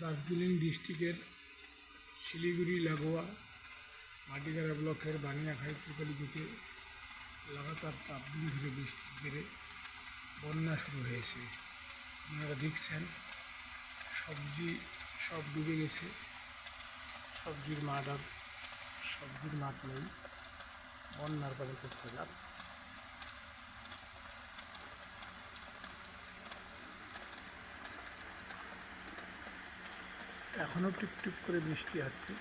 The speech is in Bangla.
দার্জিলিং ডিস্ট্রিক্টের শিলিগুড়ি, লাগোয়া, মাটিগাড়া ব্লকের বানিয়াখাই ত্রিকালিজুতে লাগাতার চার দিন ধরে বৃষ্টির জেরে বন্যা শুরু হয়েছে। আপনারা দেখছেন, সবজি সব ডুবে গেছে। সবজির মাঠ আর সবজির মাঠ নেই। বন্যার পরে পানিতে সজাগ এখনও টিপ টিপ করে বৃষ্টি হচ্ছে।